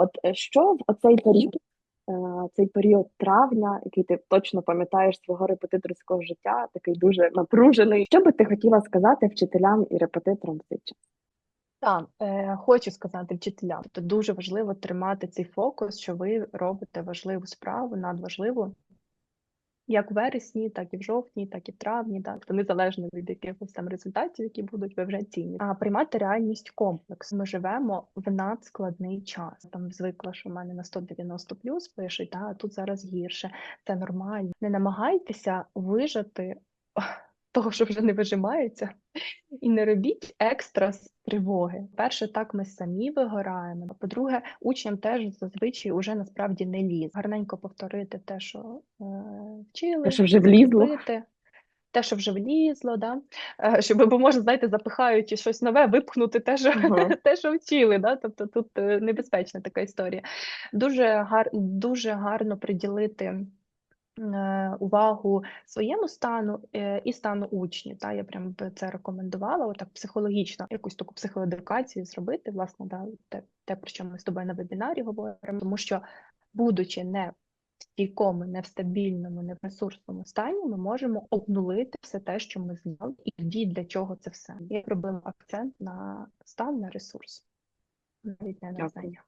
От е, що в оцей період, е, цей період травня, який ти точно пам'ятаєш свого репетиторського життя, такий дуже напружений. Що би ти хотіла сказати вчителям і репетиторам в цей час? Так, е, хочу сказати вчителям, то дуже важливо тримати цей фокус, що ви робите важливу справу, надважливу, як в вересні, так і в жовтні, так і в травні, так, то незалежно від якихось там результатів, які будуть, ви вже цінні. А приймати реальність комплекс. Ми живемо в надскладний час. Там звикла, що в мене на 190 плюс пишуть, а тут зараз гірше. Це нормально. Не намагайтеся вижати того, що вже не вижимається, і не робіть екстра з тривоги. Перше, так ми самі вигораємо. По-друге, учням теж зазвичай уже насправді не ліз. Гарненько повторити те, що е, вчили, Те, що вже влізло. закріпити. Те, що вже влізло, да? Е, щоб, бо може, знаєте, запихаючи щось нове, випхнути те, що, Мгм. те, що вчили. Да? Тобто тут е, небезпечна така історія. Дуже, гар, дуже гарно приділити увагу своєму стану е, і стану учнів. Та я прям би це рекомендувала, отак психологічно, якусь таку психоедукацію зробити, власне, да, те, те, про що ми з тобою на вебінарі говоримо, тому що, будучи не в стійкому, не в стабільному, не в ресурсному стані, ми можемо обнулити все те, що ми знали, і тоді для чого це все. Я робила акцент на стан, на ресурс, навіть не на знання.